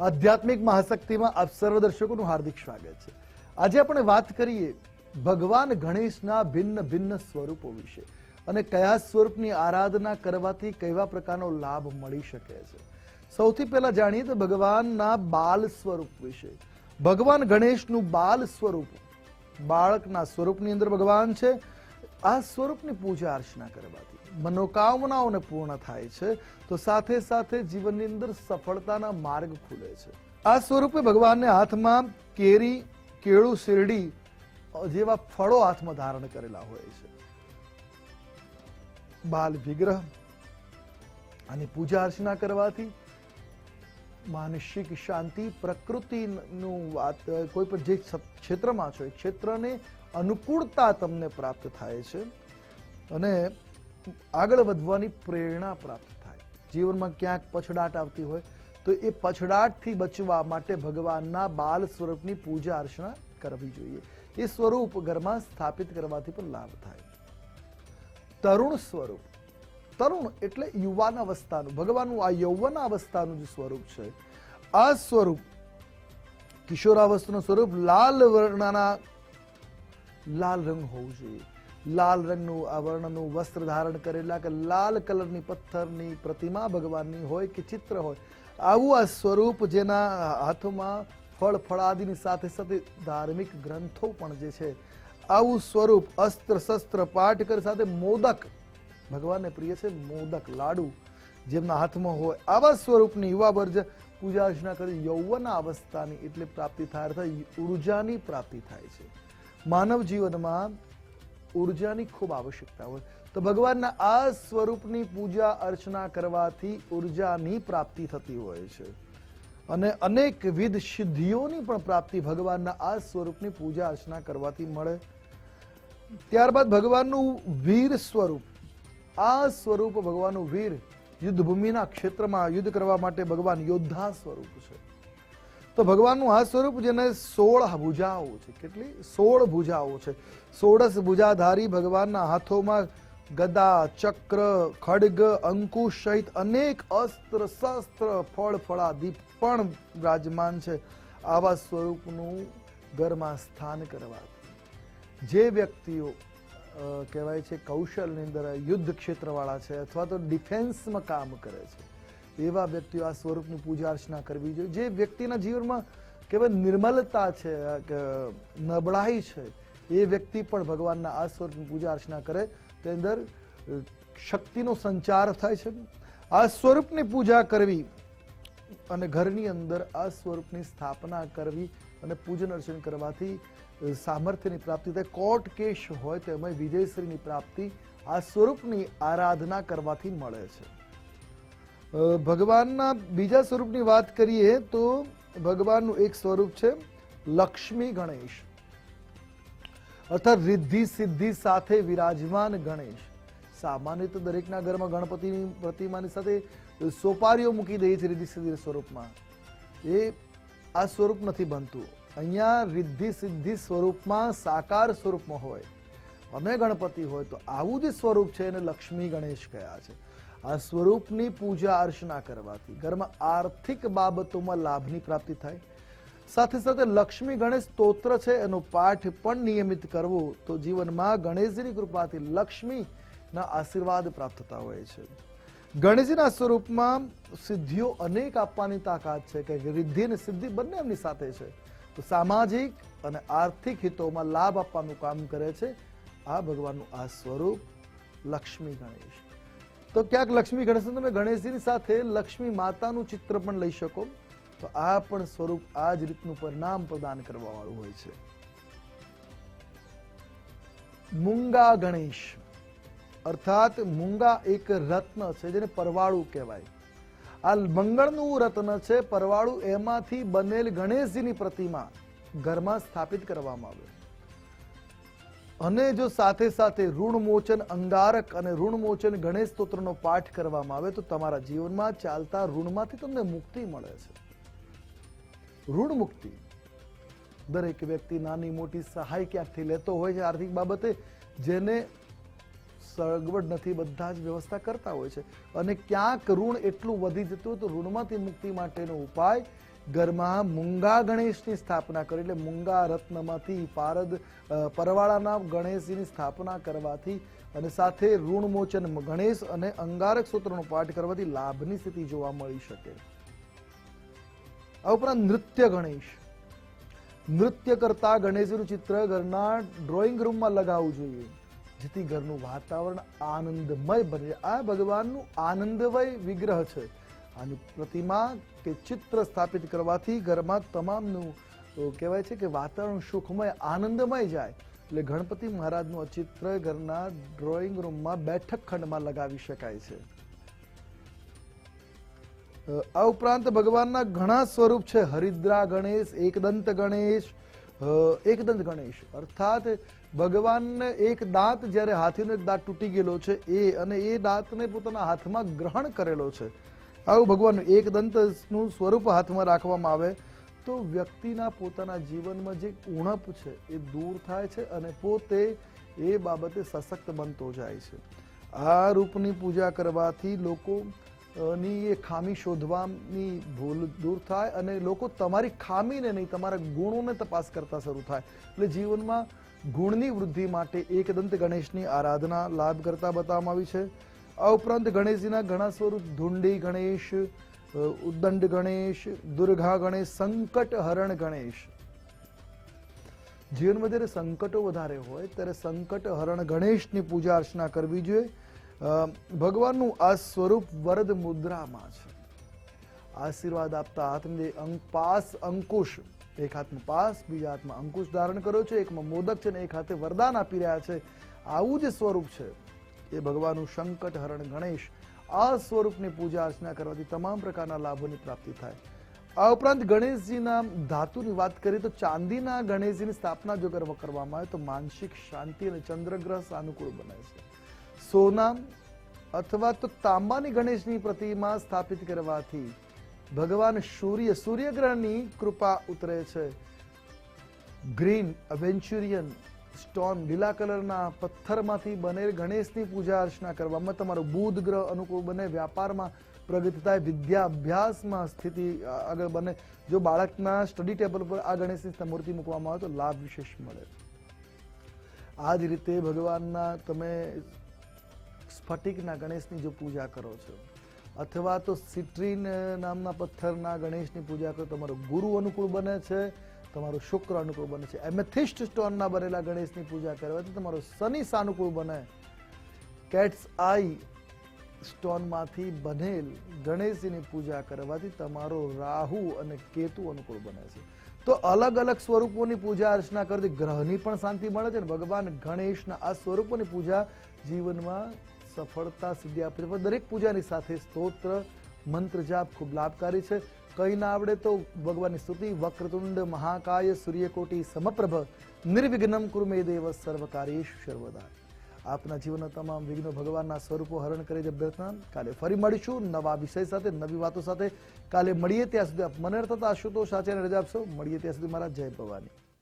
આધ્યાત્મિક મહાશક્તિમાં આપ સર્વ દર્શકોનું હાર્દિક સ્વાગત છે. આજે આપણે વાત કરીએ ભગવાન ગણેશના ભિન્ન ભિન્ન સ્વરૂપો વિશે અને કયા સ્વરૂપની આરાધના કરવાથી કેવા પ્રકારનો લાભ મળી શકે છે. સૌથી પહેલા જાણીએ તો ભગવાનના બાલ સ્વરૂપ વિશે. ભગવાન ગણેશનું બાલ સ્વરૂપ બાળકના સ્વરૂપની અંદર ભગવાન છે. આ સ્વરૂપની પૂજા અર્ચના કરવાથી. મનોકામનાઓને પૂર્ણ થાય છે, તો સાથે સાથે જીવનની અંદર સફળતાના માર્ગ ખુલે છે. આ સ્વરૂપે ભગવાનને હાથમાં કેરી, કેળું, શેરડી જેવા ફળો હાથમાં ધારણ કરેલા હોય છે. બાલ વિગ્રહ આની પૂજા અર્ચના કરવાથી માનસિક શાંતિ, પ્રકૃતિનું વાત, કોઈ પણ જે ક્ષેત્રમાં છો એ ક્ષેત્રને અનુકૂળતા તમને પ્રાપ્ત થાય છે. અને આગળ વધવાની પ્રેરણા પ્રાપ્ત થાય. જીવનમાં ક્યાંક પછડાટ આવતી હોય તો એ પછડાટથી બચવા માટે ભગવાનના બાલ સ્વરૂપની પૂજા અર્ચના કરવી જોઈએ. એ સ્વરૂપ ઘરમાં સ્થાપિત કરવાથી પણ લાભ થાય. તરુણ સ્વરૂપ. તરુણ એટલે યુવાન અવસ્થાનું. ભગવાનનું આ યૌવન અવસ્થાનું જે સ્વરૂપ છે, આ સ્વરૂપ કિશોરાવસ્થાનું સ્વરૂપ લાલ વર્ણના, લાલ રંગ હોવું જોઈએ. લાલ રંગનું આ વર્ણનું વસ્ત્ર ધારણ કરેલા કે લાલ કલરની પથ્થરની પ્રતિમા ભગવાનની હોય કે ચિત્ર હોય, આવું આ સ્વરૂપ જેના હાથમાં ફળ ફળાદીની સાથે સાથે ધાર્મિક ગ્રંથો પણ જે છે, આવું સ્વરૂપ અસ્ત્ર શસ્ત્ર પાઠકર સાથે મોદક, ભગવાનને પ્રિય છે મોદક લાડુ, જેમના હાથમાં હોય આવા સ્વરૂપની યુવા વર્જ પૂજા અર્ચના કરી યૌવન અવસ્થાની એટલે પ્રાપ્તિ થાય, અર્થાત ઉર્જાની પ્રાપ્તિ થાય છે. માનવ જીવનમાં ઉર્જાની ખૂબ આવશ્યકતા હોય. તો ભગવાનના આ સ્વરૂપની પૂજા, અર્ચના કરવાથી ઉર્જાની પ્રાપ્તિ થતી હોય છે. અને અનેકવિધ સિદ્ધિઓની પણ પ્રાપ્તિ ભગવાનના આ સ્વરૂપની પૂજા, અર્ચના કરવાથી મળે. ત્યારબાદ ભગવાનનું વીર સ્વરૂપ. આ સ્વરૂપ ભગવાનનું વીર યુદ્ધ ભૂમિના ક્ષેત્રમાં યુદ્ધ કરવા માટે ભગવાન યોદ્ધા સ્વરૂપ છે. તો ભગવાનનું આ સ્વરૂપ જેને સોળ ભુજાઓ છે, કેટલી? સોળ ભુજાઓ છે. સોળસ ભુજાધારી ભગવાનના હાથોમાં ગદા, ચક્ર, ખડગ અંકુશ સહિત અનેક અસ્ત્ર શસ્ત્ર, ફળ ફળાદી પણ વિરાજમાન છે. આવા સ્વરૂપનું ઘરમાં સ્થાન કરવાથી. જે વ્યક્તિઓ કહેવાય છે કૌશલની અંદર યુદ્ધ ક્ષેત્રવાળા છે અથવા તો ડિફેન્સમાં કામ કરે છે એવા વ્યક્તિઓ આ સ્વરૂપની પૂજા અર્ચના કરવી જોઈએ. જે વ્યક્તિના જીવનમાં કહેવાય નિર્મલતા છે નબળાઈ છે, એ વ્યક્તિ પણ ભગવાનના આ સ્વરૂપની પૂજા અર્ચના કરે, તે અંદર શક્તિનો સંચાર થાય છે. આ સ્વરૂપની પૂજા કરવી અને ઘરની અંદર આ સ્વરૂપની સ્થાપના કરવી અને પૂજન અર્ચન કરવાથી સામર્થ્યની પ્રાપ્તિ થાય. કોર્ટ કેસ હોય તેમાં વિજયશ્રીની પ્રાપ્તિ આ સ્વરૂપની આરાધના કરવાથી મળે છે. ભગવાનના બીજા સ્વરૂપની વાત કરીએ તો ભગવાનનું એક સ્વરૂપ છે લક્ષ્મી ગણેશ. અર્થાત રિદ્ધિ, સિદ્ધિ સાથે વિરાજમાન ગણેશ. સામાન્ય તો દરેકના ઘરમાં ગણપતિની પ્રતિમાની સાથે સોપારીઓ મૂકી દઈએ છે રિદ્ધિ, સિદ્ધિ સ્વરૂપમાં. એ આ સ્વરૂપ નથી બનતું. અહીંયા રિદ્ધિ, સિદ્ધિ સ્વરૂપમાં સાકાર સ્વરૂપમાં હોય. અમે ગણપતિ હોય તો આવું જે સ્વરૂપ છે એને લક્ષ્મી ગણેશ કયા છે. આ સ્વરૂપની પૂજા અર્ચના કરવાથી ઘરમાં આર્થિક બાબતોમાં લાભની પ્રાપ્તિ થાય. સાથે સાથે લક્ષ્મી ગણેશ સ્તોત્ર છે, એનો પાઠ પણ નિયમિત કરવો તો જીવનમાં ગણેશજીની કૃપાથી લક્ષ્મીના આશીર્વાદ પ્રાપ્ત થતા હોય છે. ગણેશજીના સ્વરૂપમાં સિદ્ધિઓ અનેક આપવાની તાકાત છે કે રિદ્ધિ અને સિદ્ધિ બંને એમની સાથે છે. તો સામાજિક અને આર્થિક હિતોમાં લાભ આપવાનું કામ કરે છે. આ ભગવાનનું આ સ્વરૂપ લક્ષ્મી ગણેશ. તો ક્યાંક લક્ષ્મી ગણેશ તમે ગણેશજીની સાથે લક્ષ્મી માતાનું ચિત્ર પણ લઈ શકો. તો આ પણ સ્વરૂપ આ જ રીતનું પરિણામ પ્રદાન કરવા વાળું હોય છે. મૂંગા ગણેશ. અર્થાત મૂંગા એક રત્ન છે, જેને પરવાળું કહેવાય. આ મંગળનું રત્ન છે, પરવાળું એમાંથી બનેલ ગણેશજીની પ્રતિમા ઘરમાં સ્થાપિત કરવામાં આવે. અને જો સાથે સાથે ઋણમોચન અંગારક અને ઋણમોચન ગણેશ સ્તોત્રનો પાઠ કરવામાં આવે તો તમારા જીવનમાં ચાલતા ઋણમાંથી તમને મુક્તિ મળે છે. ઋણ મુક્તિ દરેક વ્યક્તિ નાની મોટી સહાય ક્યાંકથી લેતો હોય છે આર્થિક બાબતે, જેને સગવડ નથી, બધા જ વ્યવસ્થા કરતા હોય છે. અને ક્યાંક ઋણ એટલું વધી જતું હોય તો ઋણમાંથી મુક્તિ માટેનો ઉપાય ઘરમાં મુંગા ગણેશની સ્થાપના કરી, એટલે મુંગા રત્નમાંથી પારદ પરવાળાના ગણેશજીની સ્થાપના કરવાથી અને સાથે ઋણમોચન ગણેશ અને અંગારક સૂત્રનો પાઠ કરવાથી લાભની સ્થિતિ જોવા મળી શકે. આ ઉપરાંત નૃત્ય ગણેશ. નૃત્ય કરતા ગણેશનું ચિત્ર ઘરના ડ્રોઈંગ રૂમમાં લગાવવું જોઈએ, જેથી ઘરનું વાતાવરણ આનંદમય બને. આ ભગવાનનું આનંદમય વિગ્રહ છે. આની પ્રતિમા કે ચિત્ર સ્થાપિત કરવાથી ઘરમાં તમામનું કહેવાય છે કે વાતાવરણ સુખમય, આનંદમય જાય. એટલે ગણપતિ મહારાજનું આ ચિત્ર ઘરના ડ્રોઈંગ રૂમમાં બેઠક ખંડમાં લગાવી શકાય છે. આ ઉપરાંત ભગવાનના ઘણા સ્વરૂપ છે. હરિદ્રા ગણેશ, એકદંત ગણેશ એકદંત ગણેશ. અર્થાત ભગવાનને એક દાંત જ્યારે હાથીનો એક દાંત તૂટી ગયેલો છે, એ અને એ દાંતને પોતાના હાથમાં ગ્રહણ કરેલો છે. આવું ભગવાનનું એકદંતનું સ્વરૂપ હાથમાં રાખવામાં આવે તો વ્યક્તિના પોતાના જીવનમાં જે ઉણપ છે એ દૂર થાય છે અને પોતે એ બાબતે સશક્ત બનતો જાય છે. આ રૂપની પૂજા કરવાથી લોકો ની એ ખામી શોધવાની ભૂલ દૂર થાય અને લોકો તમારી ખામીને નહીં, તમારા ગુણોને તપાસ કરતા શરૂ થાય. એટલે જીવનમાં ગુણની વૃદ્ધિ માટે એકદંત ગણેશની આરાધના લાભ કરતા બતાવવામાં આવી છે. આ ઉપરાંત ગણેશજીના ઘણા સ્વરૂપ, ધુંડી ગણેશ ઉદંડ ગણેશ, દુર્ગા ગણેશ, સંકટ હરણ ગણેશ. જીવનમાં જ્યારે સંકટો વધારે હોય, ત્યારે સંકટ હરણ ગણેશની પૂજા અર્ચના કરવી જોઈએ. ભગવાનનું આ સ્વરૂપ વરદ મુદ્રામાં છે. આશીર્વાદ આપતા હાથમાં જે અંક પાસ અંકુશ, એક હાથમાં પાસ, બીજા હાથમાં અંકુશ ધારણ કર્યો છે. એકમાં મોદક છે ને એક હાથે વરદાન આપી રહ્યા છે. આવું જે સ્વરૂપ છે. એ ભગવાનનું સંકટ હરણ ગણેશ આ સ્વરૂપની પૂજા અર્ચના કરવાથી તમામ પ્રકારના લાભોની પ્રાપ્તિ થાય. આ ઉપરાંત ગણેશજીના ધાતુની વાત કરીએ તો ચાંદીના ગણેશજીની સ્થાપના જો કરવામાં આવે તો માનસિક શાંતિ અને ચંદ્રગ્રહ સાનુકૂળ બને છે. સોના અથવા તો તાંબાની ગણેશની પ્રતિમા સ્થાપિત કરવાથી ભગવાન સૂર્ય, સૂર્યગ્રહની કૃપા ઉતરે છે. ગ્રીન, અવેન્ચુરિયન સ્ટોન લીલા કલરના પથ્થરમાંથી બનેલ ગણેશની પૂજા અર્ચના કરવામાં તમારો બુધ ગ્રહ અનુકૂળ બને, વ્યાપારમાં પ્રગતિ થાય વિદ્યા અભ્યાસમાં સ્થિતિ આગળ બને. જો બાળકના સ્ટડી ટેબલ પર આ ગણેશની મૂર્તિ મૂકવામાં આવે તો લાભ વિશેષ મળે. આ જ રીતે ભગવાનના તમે સ્ફટિકના ગણેશની જો પૂજા કરો છો, અથવા તો સિટ્રીન નામના પથ્થરના ગણેશની પૂજા કરો, તમારો ગુરુ અનુકૂળ બને છે. તમારો શુક્ર અનુકૂળ બને છે. એમેથિસ્ટ સ્ટોનના બનેલા ગણેશની પૂજા કરવાથી તમારો શનિ સાનુકૂળ બને. કેટ્સ આઈ સ્ટોનમાંથી બનેલ ગણેશજીની પૂજા કરવાથી તમારો રાહુ અને કેતુ અનુકૂળ બને છે. તો અલગ અલગ સ્વરૂપોની પૂજા અર્ચના કરતી ગ્રહની પણ શાંતિ મળે છે ભગવાન ગણેશના આ સ્વરૂપોની પૂજા જીવનમાં સફળતા સિદ્ધિ આપે છે. દરેક પૂજાની સાથે સ્તોત્ર, મંત્ર જાપ ખૂબ લાભકારી છે. કંઈ ના આવડે તો ભગવાનની સ્તુતિ, વક્રતુંડ, મહાકાય, સૂર્યકોટી, સમપ્રભ, નિર્વિઘ્નમ કુરમે દેવ સર્વકારી સર્વદા. આપના જીવનના તમામ વિઘ્નો ભગવાનના સ્વરૂપો હરણ કરે છે અભ્યર્થના કાલે ફરી મળીશું નવા વિષય સાથે, નવી વાતો સાથે. કાલે મળીએ ત્યાં સુધી આપ મને તથા આશુતોષ આચાર્ય રજા આપશો. મળીએ ત્યાં સુધી મારા જય ભવાની.